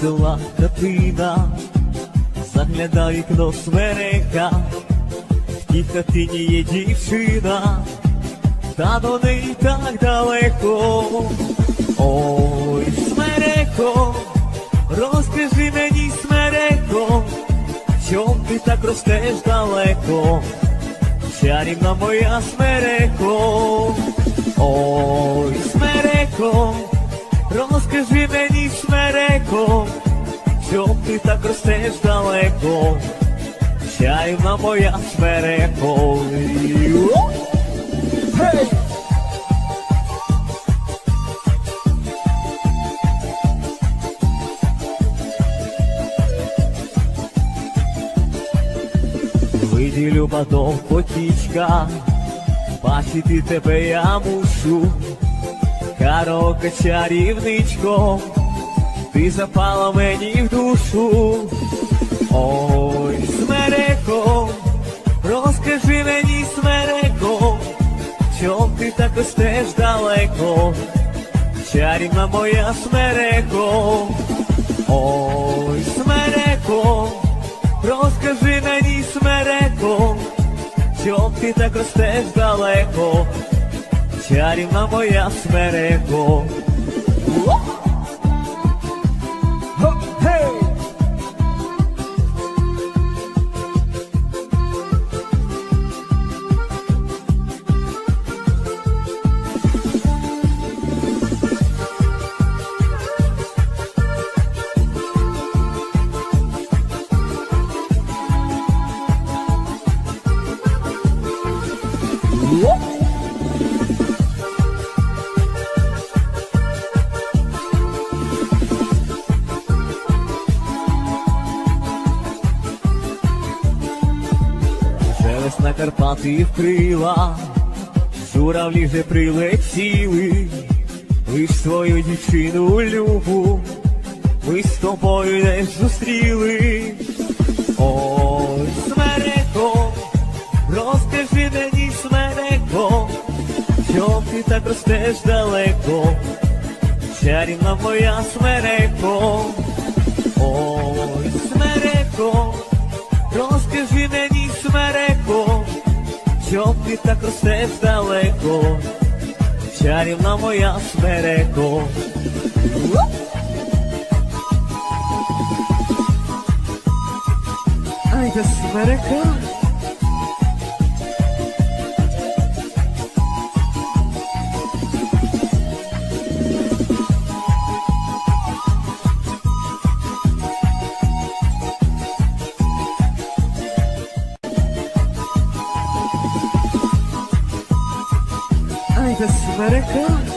села хатина, заглядає вікно смерека, в тій є дівчина, та до неї так далеко. Ой, смереко, розкажи мені, смереко, чом ти так ростеш далеко? Чарівна моя смереко, ой, смереко, розкажи мені, смереко, чом ти так ростеш далеко? Чарівна моя смереко. Гей! Виділю батон потічка, бачити тебе я мушу, Карока чарівничко, ти запала мені в душу. Ой, смереко, розкажи мені, смереко, чом ти так ростеш далеко, чарівна моя смереко, ой, смереко, розкажи мені, смереко, чом ти так ростеш далеко, чарівна моя смереко. Хей! Весна Карпати вкрила, журавлі вже прилетіли, лиш свою дівчину любу, ми з тобою не зустріли. Ой, смереко, розкажи мені, смереко, чом ти так ростеш далеко, чарівна моя смереко, ти так ростеш далеко, чарівна моя смереко. Ай, да смерека. Ай, да смерека.